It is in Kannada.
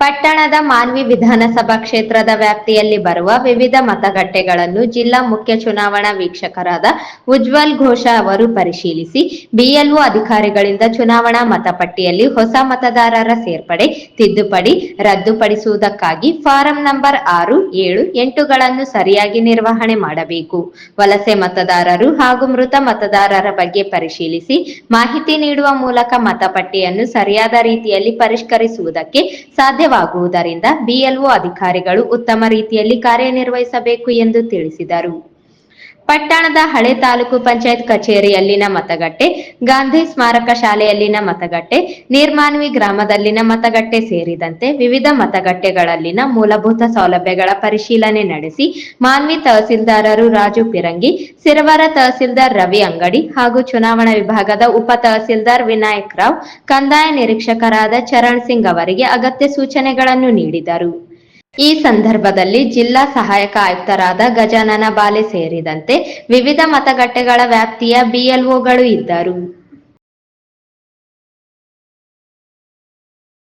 ಪಟ್ಟಣದ ಮಾನ್ವಿ ವಿಧಾನಸಭಾ ಕ್ಷೇತ್ರದ ವ್ಯಾಪ್ತಿಯಲ್ಲಿ ಬರುವ ವಿವಿಧ ಮತಗಟ್ಟೆಗಳನ್ನು ಜಿಲ್ಲಾ ಮುಖ್ಯ ಚುನಾವಣಾ ವೀಕ್ಷಕರಾದ ಉಜ್ವಲ್ ಘೋಷ ಅವರು ಪರಿಶೀಲಿಸಿ, ಬಿಎಲ್ಒ ಅಧಿಕಾರಿಗಳಿಂದ ಚುನಾವಣಾ ಮತಪಟ್ಟಿಯಲ್ಲಿ ಹೊಸ ಮತದಾರರ ಸೇರ್ಪಡೆ, ತಿದ್ದುಪಡಿ ರದ್ದುಪಡಿಸುವುದಕ್ಕಾಗಿ ಫಾರಂ ನಂಬರ್ ಆರು, ಏಳು, ಎಂಟುಗಳನ್ನು ಸರಿಯಾಗಿ ನಿರ್ವಹಣೆ ಮಾಡಬೇಕು. ವಲಸೆ ಮತದಾರರು ಹಾಗೂ ಮೃತ ಮತದಾರರ ಬಗ್ಗೆ ಪರಿಶೀಲಿಸಿ, ಮಾಹಿತಿ ನೀಡುವ ಮೂಲಕ ಮತಪಟ್ಟಿಯನ್ನು ಸರಿಯಾದ ರೀತಿಯಲ್ಲಿ ಪರಿಷ್ಕರಿಸುವುದಕ್ಕೆ ಸಾಧ್ಯವಾಗುವುದರಿಂದ ಬಿಎಲ್ಒ ಅಧಿಕಾರಿಗಳು ಉತ್ತಮ ರೀತಿಯಲ್ಲಿ ಕಾರ್ಯನಿರ್ವಹಿಸಬೇಕು ಎಂದು ತಿಳಿಸಿದರು. ಪಟ್ಟಣದ ಹಳೆ ತಾಲೂಕು ಪಂಚಾಯತ್ ಕಚೇರಿಯಲ್ಲಿನ ಮತಗಟ್ಟೆ, ಗಾಂಧಿ ಸ್ಮಾರಕ ಶಾಲೆಯಲ್ಲಿನ ಮತಗಟ್ಟೆ, ನೀರ್ಮಾನ್ವಿ ಗ್ರಾಮದಲ್ಲಿನ ಮತಗಟ್ಟೆ ಸೇರಿದಂತೆ ವಿವಿಧ ಮತಗಟ್ಟೆಗಳಲ್ಲಿನ ಮೂಲಭೂತ ಸೌಲಭ್ಯಗಳ ಪರಿಶೀಲನೆ ನಡೆಸಿ ಮಾನ್ವಿ ತಹಸೀಲ್ದಾರರು ರಾಜು ಪಿರಂಗಿ, ಸಿರವರ ತಹಸೀಲ್ದಾರ್ ರವಿ ಅಂಗಡಿ ಹಾಗೂ ಚುನಾವಣಾ ವಿಭಾಗದ ಉಪ ತಹಸೀಲ್ದಾರ್ ವಿನಾಯಕ್ ರಾವ್, ಕಂದಾಯ ನಿರೀಕ್ಷಕರಾದ ಚರಣ್ ಸಿಂಗ್ ಅವರಿಗೆ ಅಗತ್ಯ ಸೂಚನೆಗಳನ್ನು ನೀಡಿದರು. ಈ ಸಂದರ್ಭದಲ್ಲಿ ಜಿಲ್ಲಾ ಸಹಾಯಕ ಆಯುಕ್ತರಾದ ಗಜಾನನ ಬಾಲೆ ಸೇರಿದಂತೆ ವಿವಿಧ ಮತಗಟ್ಟೆಗಳ ವ್ಯಾಪ್ತಿಯ ಬಿಎಲ್ಒಗಳು ಇದ್ದರು.